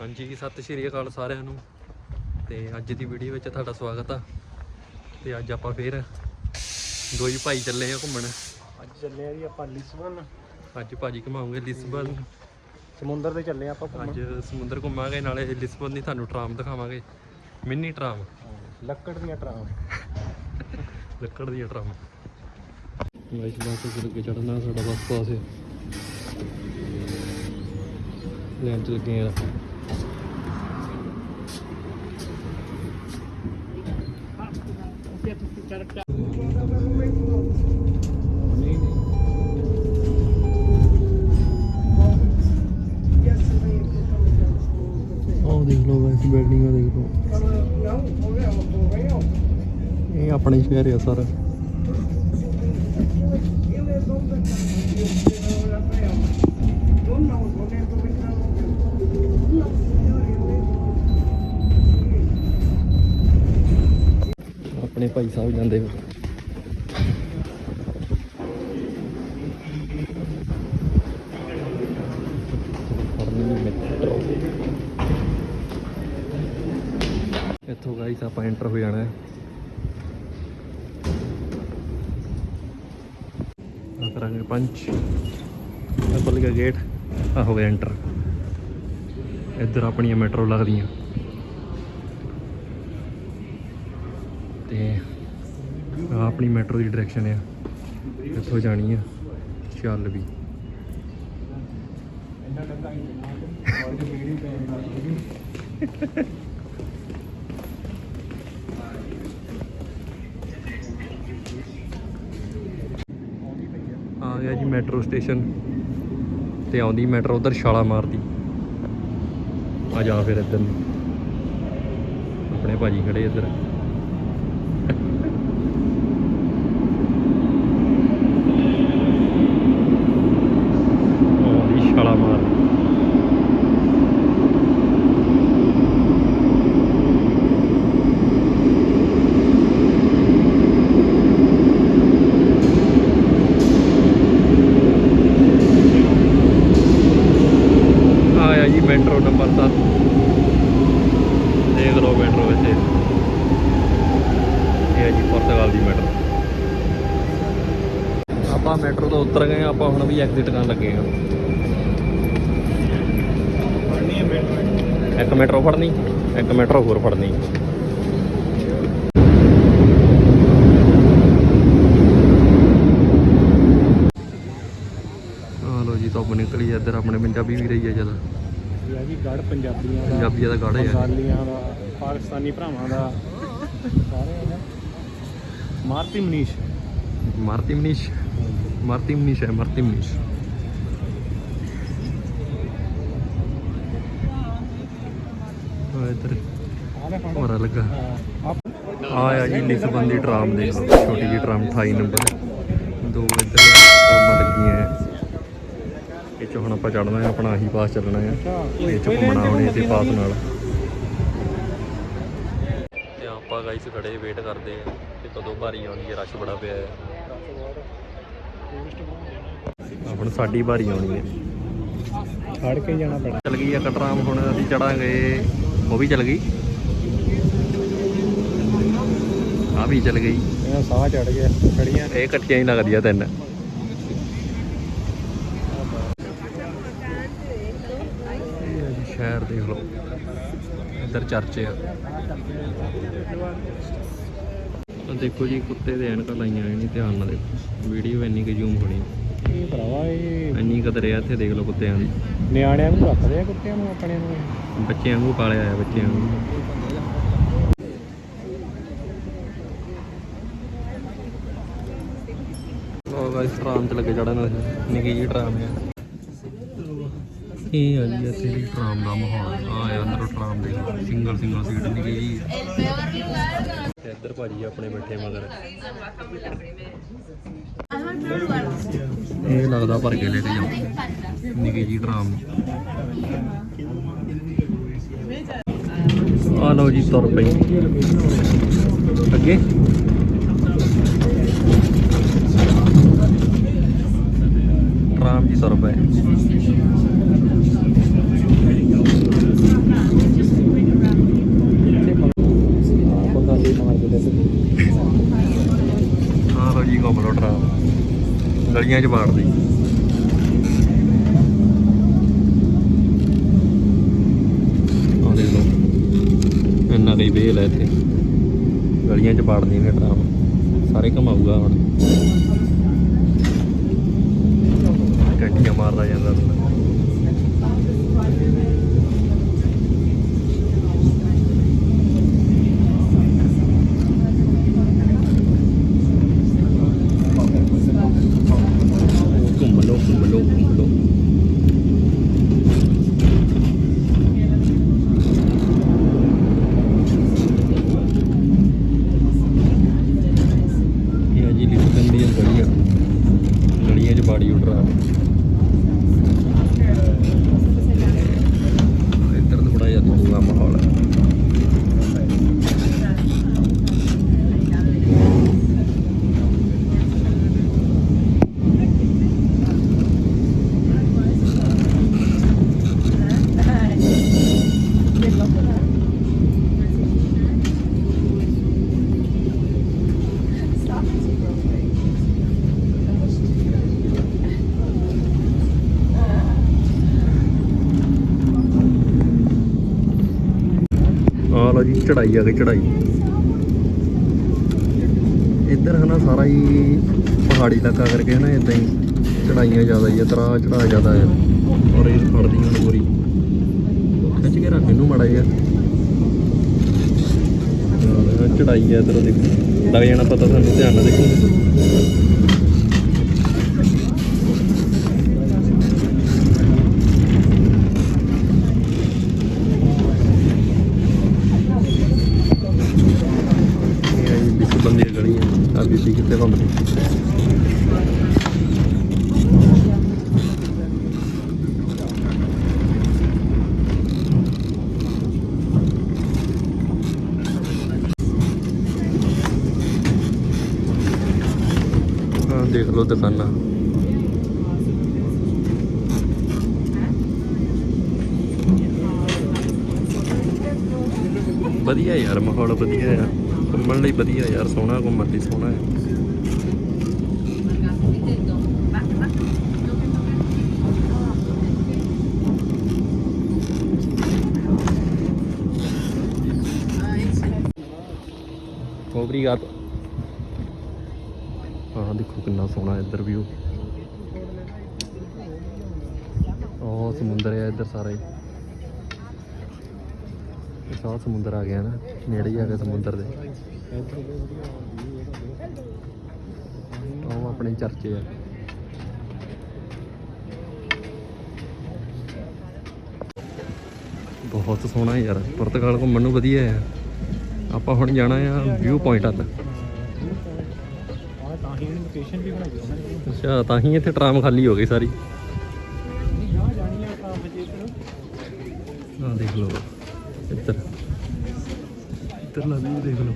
ਹਾਂਜੀ ਸਤਿ ਸ਼੍ਰੀ ਅਕਾਲ ਸਾਰਿਆਂ ਨੂੰ। ਤੇ ਅੱਜ ਦੀ ਵੀਡੀਓ ਵਿੱਚ ਤੁਹਾਡਾ ਸਵਾਗਤ ਆ। ਤੇ ਅੱਜ ਆਪਾਂ ਫੇਰ ਦੋ ਹੀ ਭਾਈ ਚੱਲੇ ਆ ਘੁੰਮਣ। ਅੱਜ ਚੱਲੇ ਆ ਜੀ ਆਪਾਂ ਲਿਸਬਨ। ਅੱਜ ਭਾਜੀ ਘੁਮਾਉਂਗੇ ਲਿਸਬਨ। ਸਮੁੰਦਰ ਤੇ ਚੱਲੇ ਆ ਆਪਾਂ ਘੁੰਮਣ। ਅੱਜ ਸਮੁੰਦਰ ਘੁੰਮਾਂਗੇ ਨਾਲੇ ਲਿਸਬਨ ਦੀ ਤੁਹਾਨੂੰ ਟਰਾਮ ਦਿਖਾਵਾਂਗੇ। ਮਿੰਨੀ ਟਰਾਮ ਲੱਕੜ ਦੀਆਂ ਟਰਾਂ ਲੱਕੜ ਦੀ ਟਰਾਮ ਗਾਇਸ ਬਾਤ ਤੋਂ ਚੜਨਾ ਸਾਡਾ ਬਸ ਪਾਸ ਹੈ ਲੈਣ ਚ ਲੱਗੇ ਆ। ਬਿਲਡਿੰਗਾਂ ਦੇਖ ਲਓ। ਇਹ ਆਪਣੇ ਸ਼ਹਿਰ ਆ ਸਾਰਾ। ਆਪਣੇ ਭਾਈ ਸਾਹਿਬ ਜਾਂਦੇ ਹੋ ਮੈਟਰੋ ਇੱਥੋਂ ਆਪਾਂ ਐਂਟਰ ਹੋ ਜਾਣਾ ਹੈ। ਆ ਕਰਾਂਗੇ ਪੰਚ ਇਹ ਖੁੱਲ ਗਿਆ ਗੇਟ ਆ ਹੋ ਗਿਆ ਐਂਟਰ ਇੱਧਰ ਆਪਣੀਆਂ ਮੈਟਰੋ ਲੱਗਦੀਆਂ ਤੇ ਆਹ ਆਪਣੀ ਮੈਟਰੋ ਦੀ ਡਾਇਰੈਕਸ਼ਨ ਆ। ਇੱਥੋਂ ਜਾਣੀ ਆ। ਚੱਲ ਵੀ। ਆ ਗਿਆ ਜੀ ਮੈਟਰੋ ਸਟੇਸ਼ਨ। ਤੇ ਆਉਂਦੀ ਮੈਟਰੋ, ਉਧਰ ਛਾਲਾ ਮਾਰਦੀ। ਆ ਜਾ ਫਿਰ ਇੱਧਰ ਨੂੰ। ਆਪਣੇ ਭਾਜੀ ਖੜੇ ਇੱਧਰ ਆਉਂਦੀ ਛਾਲਾ ਮਾਰਦੀ ਆਇਆ ਜੀ ਮੈਟਰੋ ਨੰਬਰ 7 ਦੇਖ ਲਓ ਮੈਟਰੋ ਇੱਥੇ ਇਹ ਹੈ ਜੀ ਪੁਰਤਗਾਲ ਦੀ ਮੈਟਰੋ ਆਪਾਂ ਮੈਟਰੋ ਤੋਂ ਉਤਰ ਗਏ ਆਪਾਂ ਹੁਣ ਵੀ ਐਗਜ਼ਿਟ ਕਰਨ ਲੱਗੇ ਹਾਂ। ਹੈ ਇੱਕ? ਮੈਟਰੋ ਫੜਨੀ ਇੱਕ ਮੈਟਰੋ ਹੋਰ ਫੜਨੀ। ਆ ਲੋ ਜੀ ਧੁੱਪ ਨਿਕਲੀ ਇੱਧਰ ਆਪਣੇ ਪੰਜਾਬੀ ਵੀ ਰਹੀ ਆ ਜ਼ਿਆਦਾ। ਇਹ ਗੜ ਪੰਜਾਬੀਆਂ ਦਾ ਪੰਜਾਬੀਆਂ ਦਾ ਗੜ ਹੈ ਬੰਗਾਲੀਆਂ ਦਾ ਪਾਕਿਸਤਾਨੀ ਭਰਾਵਾਂ ਦਾ। ਸਾਰੇ ਮਾਰਤੀ ਮਨੀਸ਼। ਮਾਰਤੀ ਮਨੀਸ਼। ਮਾਰਤੀ ਮਨੀਸ਼ ਹੈ ਮਾਰਤੀ ਮਨੀਸ਼ ਹੋਰਾ ਲੱਗਾ ਆਪ ਜੀ ਲਿਸਬਨ ਦੀ ਟਰਾਮ ਦੇਖ ਛੋਟੀ ਜੀ ਟਰਾਮ 28 ਨੰਬਰ ਦੋ ਇੱਧਰ ਟਰਾਮਾਂ ਲੱਗੀਆਂ ਇਹ 'ਚ ਹੁਣ ਆਪਾਂ ਚੜਨਾ ਹੈ ਆਪਣਾ ਆਹੀ ਪਾਸ ਚੱਲਣਾ ਹੈ ਇਹ 'ਚ ਘੁੰਮਣਾ ਹੁਣ ਇਸੇ ਪਾਸ ਨਾਲ ਤੇ ਆਪਾਂ ਗਾਈਸ ਖੜੇ ਵੇਟ ਕਰਦੇ ਆ ਕਿ ਕਦੋਂ ਭਾਰੀ ਆਉਣੀ ਹੈ ਰਸ਼ ਬੜਾ ਪਿਆ ਹੈ ਆਪਣ ਸਾਡੀ ਭਾਰੀ ਆਉਣੀ ਹੈ। ਖੜ ਕੇ ਜਾਣਾ ਪੈਣਾ। ਚੱਲ ਗਈ ਆ ਕਟਰਾਮ ਹੁਣ ਅਸੀਂ ਚੜਾਂਗੇ ਉਹ ਵੀ ਚੱਲ ਗਈ। ਆ ਵੀ ਚੱਲ ਗਈ। ਇਹਨਾਂ ਸਾਹ ਚੜ ਗਿਆ ਖੜੀਆਂ ਇਹ ਇਕੱਠੀਆਂ ਹੀ ਲੱਗਦੀਆਂ ਤਿੰਨ। ਇਹ ਸ਼ਹਿਰ ਦੇਖ ਲਓ। ਇੱਧਰ ਚਰਚ ਆ। ਦੇਖੋ ਜੀ ਕੁੱਤੇ ਦੇ ਐਨਕਾਂ ਲਾਈਆਂ ਹੋਈਆਂ ਨੇ ਧਿਆਨ ਨਾਲ ਦੇਖੋ। ਵੀਡੀਓ ਇੰਨੀ ਕੁ ਜ਼ੂਮ ਹੋਣੀ। ਇਹ ਭਰਾਵਾ ਇਹ ਇੰਨੀ ਕਦਰ ਆ ਇੱਥੇ ਦੇਖ ਲਓ ਕੁੱਤਿਆਂ ਦੀ। ਨਿਆਣਿਆਂ ਨੂੰ ਰੱਖਦੇ ਆ ਕੁੱਤਿਆਂ ਨੂੰ ਆਪਣੇ ਨੂੰ। ਬੱਚਿਆਂ ਵਾਂਗੂ ਪਾਲਿਆ ਆ ਬੱਚਿਆਂ ਨੂੰ। ਉਹ ਗਾਇਸ ਟਰਾਮ ਤੇ ਲੱਗੇ ਚੜਨ ਨਿੱਕੀ ਜੀ ਟਰਾਮ ਹੈ ਇਹ ਆ ਜੀ ਇੱਥੇ ਟਰਾਮ ਦਾ ਮਾਹੌਲ ਆ। ਆ ਅੰਦਰ ਟਰਾਮ ਦੇ ਸਿੰਗਲ ਸਿੰਗਲ ਸੀਟ ਨਿੱਕੀ ਜੀ ਇੱਧਰ ਭਾਜੀ ਆਪਣੇ ਬੈਠੇ ਮਗਰ। ਇਹ ਲੱਗਦਾ ਭਰ ਕੇ ਲੈ ਕੇ ਜਾਓ। ਨਿੱਕੀ ਜੀ ਟਰਾਮ ਆ ਲਓ ਜੀ, ਤੁਰ ਪਈ। ਅੱਗੇ? ਟਰਾਮ ਜੀ ਤੁਰ ਪਏ। ਗਲੀਆਂ 'ਚ ਬਾੜਦੇ ਆ ਦੇਖ ਲਓ। ਇੰਨਾ ਕਈ ਵੇਲ ਹੈ ਇੱਥੇ। ਗਲੀਆਂ 'ਚ ਬਾੜਦੀਆਂ ਨੇ ਟਰਾਮ ਸਾਰੇ ਘਮਾਊਗਾ ਹੁਣ। ਕੰਟੀਆਂ ਮਾਰਦਾ ਜਾਂਦਾ ਬੰਦਾ ਘੁੰਮ ਲਓ ਘੁੰਮ ਲਓ ਘੁੰਮ ਲਓ ਇਹ ਆ ਜੀ ਲਿਖਣ ਦੀਆਂ ਗਲੀਆਂ ਗਲੀਆਂ 'ਚ ਬਾੜੀ ਉੱਡਰਾ ਇੱਧਰ ਥੋੜਾ ਜਿਹਾ ਦੂਆ ਮਾਹੌਲ ਹੈ ਆ ਲਓ ਜੀ ਚੜਾਈ ਆ ਗਈ ਚੜਾਈ ਇੱਧਰ ਹਨਾ ਸਾਰਾ ਹੀ ਪਹਾੜੀ ਇਲਾਕਾ ਕਰਕੇ ਹਨਾ ਇਦਾਂ ਹੀ ਚੜਾਈਆਂ ਜ਼ਿਆਦਾ ਹੀ ਆ ਤਰਾ ਚੜਾ ਜ਼ਿਆਦਾ ਆ। ਔਰ ਇਹ ਫੜਦੀ ਹੁਣ ਪੂਰੀ। ਖਿੱਚ ਕੇ ਰੱਖ ਇਹਨੂੰ ਮੜਾ ਜਿਹਾ। ਚੜਾਈ ਆ ਇੱਧਰ ਦੇਖੋ। ਲੱਗ ਜਾਣਾ ਪਤਾ ਤੁਹਾਨੂੰ ਧਿਆਨ ਨਾਲ ਦੇਖੋ ਇਹ ਆ ਜੀ ਵਿੱਚ ਬੰਦੀਆਂ ਗਲੀਆਂ ਆ ਬੀਬੀ ਕਿੱਥੇ ਘੁੰਮਦੀ ਹਾਂ ਦੇਖ ਲਓ ਦੁਕਾਨਾਂ ਵਧੀਆ ਯਾਰ, ਮਾਹੌਲ ਵਧੀਆ ਆ ਘੁੰਮਣ ਲਈ ਵਧੀਆ ਯਾਰ, ਸੋਹਣਾ ਘੁੰਮਣ ਲਈ ਸੋਹਣਾ ਹੈ Obrigado. ਦੇਖੋ ਕਿੰਨਾ ਸੋਹਣਾ ਇੱਧਰ ਵੀ ਉਹ। ਸਮੁੰਦਰ ਹੈ ਇੱਧਰ ਸਾਰਾ। ਹੀ ਇਹ ਸਾਰਾ ਸਮੁੰਦਰ ਆ ਗਿਆ ਨਾ, ਨੇੜੇ ਹੀ ਆ ਗਿਆ ਸਮੁੰਦਰ ਦੇ। ਉਹ ਆਪਣੇ ਚਰਚੇ ਆ। ਬਹੁਤ ਸੋਹਣਾ ਯਾਰ, ਪੁਰਤਗਾਲ ਘੁੰਮਣ ਨੂੰ ਵਧੀਆ ਹੈ ਆਪਾਂ ਹੁਣ ਜਾਣਾ ਆ ਵਿਊ ਪੁਆਇੰਟਾਂ 'ਤੇ ਤਾਂ ਹੀ ਲੋਕੇਸ਼ਨ ਵੀ ਬਣਾਈ ਉਹਨਾਂ ਨੇ ਅੱਛਾ ਤਾਂ ਹੀ ਇੱਥੇ ਟਰਾਮ ਖਾਲੀ ਹੋ ਗਈ ਸਾਰੀ। ਨਹੀਂ ਆ ਜਾਣੀ ਆ ਤਾਂ ਵਜੇ ਇੱਧਰ ਆਹ ਦੇਖ ਲਓ ਇੱਧਰ। ਇੱਧਰ ਲਾ ਵੀ ਦੇਖ ਲਓ।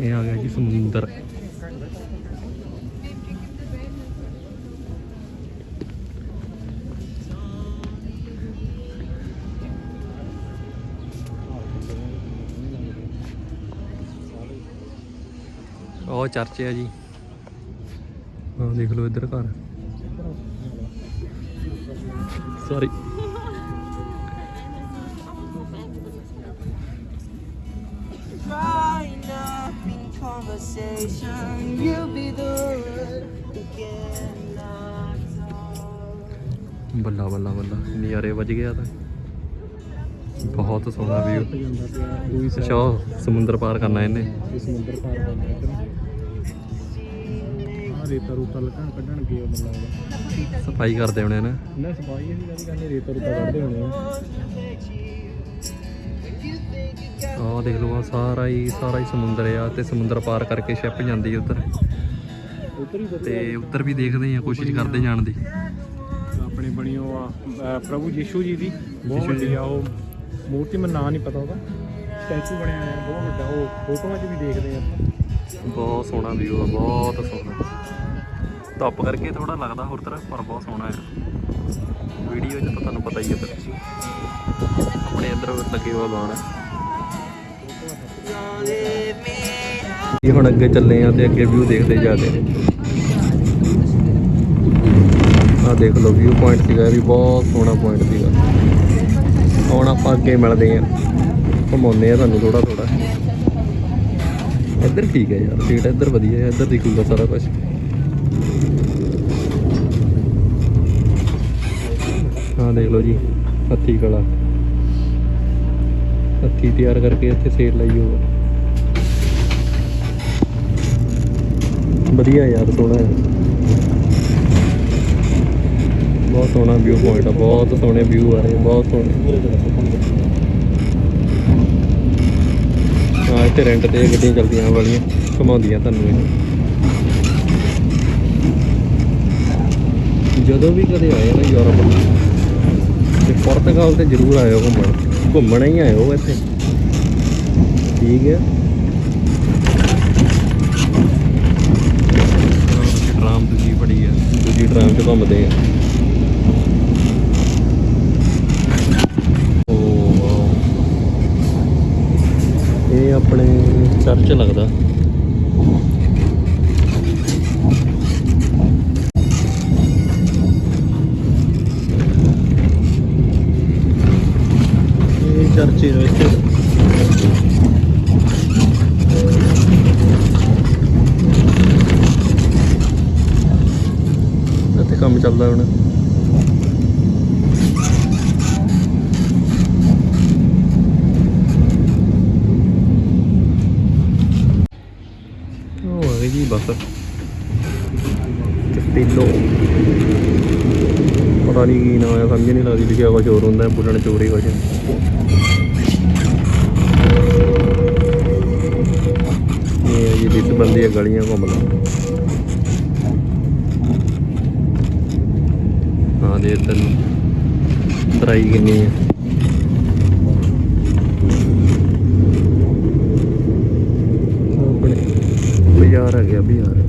ਇਹ ਆ ਗਿਆ ਜੀ ਸਮੁੰਦਰ। ਉਹ ਚਰਚ ਹੈ ਜੀ। ਆਹ ਦੇਖ ਲਓ ਇੱਧਰ ਘਰ। Sorry conversation, you'll be the one talk. ਬੱਲਾ ਬੱਲਾ ਬੱਲਾ। ਨਜ਼ਾਰੇ ਵੱਜ ਗਿਆ ਤਾਂ। ਬਹੁਤ ਸੋਹਣਾ ਵੀਊ ਅੱਛਾ ਉਹ ਸਮੁੰਦਰ ਪਾਰ ਕਰਨਾ ਇਹਨੇ। ਇਹ ਸਮੁੰਦਰ ਪਾਰ ਕਰਨਾ ਆ ਰੇਤਾ ਰੂਤਾ ਲਗਾਣ ਕੱਢਣ ਗਏ ਉਹ ਬੰਦਾ ਸਫ਼ਾਈ ਕਰਦੇ ਹੋਣੇ ਨਾ। ਨਾ ਸਫ਼ਾਈ ਇਹਦੀ ਗੱਲ ਕਰਨੀ ਰੇਤਾ ਰੂਤਾ ਕੱਢਦੇ ਹੋਣੇ ਆ। ਆਹ ਦੇਖ ਲਓ ਆਹ ਸਾਰਾ ਹੀ ਸਾਰਾ ਹੀ ਸਮੁੰਦਰ ਆ ਤੇ ਸਮੁੰਦਰ ਪਾਰ ਕਰਕੇ ਸ਼ਿਪ ਜਾਂਦੀ ਉਧਰ। ਉੱਧਰ ਹੀ ਤੇ ਉੱਧਰ ਵੀ ਦੇਖਦੇ ਆ ਕੋਸ਼ਿਸ਼ ਕਰਦੇ ਜਾਣ ਦੀ। ਆਪਣੇ ਬਣੀ ਉਹ ਆ ਪ੍ਰਭੂ ਯੀਸ਼ੂ ਜੀ ਦੀ। ਬਹੁਤ ਯੀਸ਼ੂ ਜੀ। ਵੱਡੀ ਆ ਉਹ। ਮੂਰਤੀ ਮੈਨੂੰ ਨਾਂ ਨਹੀਂ ਪਤਾ ਉਹਦਾ। ਸਟੈਚੂ ਬਣਿਆ ਹੋਇਆ ਬਹੁਤ ਵੱਡਾ। ਉਹ ਫੋਟੋਆਂ 'ਚ ਵੀ ਦੇਖਦੇ ਆ ਬਹੁਤ ਸੋਹਣਾ ਵੀਊ ਆ ਬਹੁਤ ਸੋਹਣਾ। ਧੁੱਪ ਕਰਕੇ ਥੋੜਾ ਲੱਗਦਾ ਹੋਰ ਤਰ੍ਹਾਂ, ਪਰ ਬਹੁਤ ਸੋਹਣਾ ਆ ਵੀਡੀਓ 'ਚ ਤਾਂ ਤੁਹਾਨੂੰ ਪਤਾ ਹੀ ਹੈ ਫਿਰ ਆਪਣੇ ਅੰਦਰ ਲੱਗੇ ਹੋਆ ਗਾਣਾ ਇਹ ਹੁਣ ਅੱਗੇ ਚੱਲੇ ਆ ਤੇ ਅੱਗੇ ਵਿਊ ਦੇਖਦੇ ਜਾਂਦੇ ਆ ਦੇਖ ਲਓ ਵਿਊ ਪੁਆਇੰਟ ਸੀਗਾ ਵੀ ਬਹੁਤ ਸੋਹਣਾ ਪੁਆਇੰਟ ਸੀਗਾ। ਹੁਣ ਆਪਾਂ ਅੱਗੇ ਮਿਲਦੇ ਆ ਘੁਮਾਉਂਦੇ ਆ ਤੁਹਾਨੂੰ ਥੋੜਾ ਥੋੜਾ ਇੱਧਰ ਠੀਕ ਹੈ ਯਾਰ ਸੀਟ ਇੱਧਰ ਵਧੀਆ ਹੈ, ਇੱਧਰ ਦਿਖੂਗਾ ਸਾਰਾ ਕੁਝ ਹਾਂ ਦੇਖ ਲਓ ਜੀ, ਹੱਥੀ ਕਲਾ ਹੱਥੀ ਤਿਆਰ ਕਰਕੇ ਇੱਥੇ ਸੇਲ ਲਾਈ ਹੋਵੇ ਵਧੀਆ ਯਾਰ, ਸੋਹਣਾ ਹੈ। ਬਹੁਤ ਸੋਹਣਾ ਵਿਊ ਪੁਆਇੰਟ ਆ, ਬਹੁਤ ਸੋਹਣੇ ਵਿਊ ਆ ਰਹੇ, ਬਹੁਤ ਸੋਹਣੇ। ਹਾਂ, ਇੱਥੇ ਰੈਂਟ ਤੇ ਗੱਡੀਆਂ ਚਲਦੀਆਂ ਵਾਲੀਆਂ, ਘੁਮਾਉਂਦੀਆਂ ਤੁਹਾਨੂੰ ਇਹ। ਜਦੋਂ ਵੀ ਕਦੇ ਆਏ ਨਾ ਯੂਰਪ ਪੁਰਤਗਾਲ ਤੇ ਜ਼ਰੂਰ ਆਇਓ ਘੁੰਮਣ। ਘੁੰਮਣ ਹੀ ਆਇਓ ਇੱਥੇ। ਠੀਕ ਹੈ। ਟ੍ਰਾਮ ਦੂਜੀ ਬੜੀ ਹੈ। ਦੂਜੀ ਟ੍ਰਾਮ 'ਚ ਘੁੰਮਦੇ ਆ। ਇਹ ਆਪਣੇ ਚਰਚ ਲੱਗਦਾ। ਇਹ ਚਰਚ ਹੀ ਇੱਥੇ ਇੱਥੇ ਕੰਮ ਚੱਲਦਾ ਹੁਣ ਉਹ ਆ ਗਈ ਜੀ ਬਸ ਕਸਟੇਲੋ ਪਤਾ ਨਹੀਂ ਕੀ ਨਾਮ ਆ ਸਮਝ ਨਹੀਂ ਲੱਗਦੀ ਲਿਖਿਆ ਕੁਝ ਹੋਰ ਹੁੰਦਾ ਬੁੱਲਣ ਚੋਰੀ ਕੁਝ ਇਹ ਆ ਜੀ ਜਿਸ ਬੰਦੇ ਗਲੀਆਂ ਘੁੰਮਦਾ ਹਾਂ ਦੇ ਇੱਧਰ ਨੂੰ ਕਿੰਨੀ ਹੈ ਆਪਣੇ ਬਾਜ਼ਾਰ ਆ ਗਿਆ ਬਾਜ਼ਾਰ।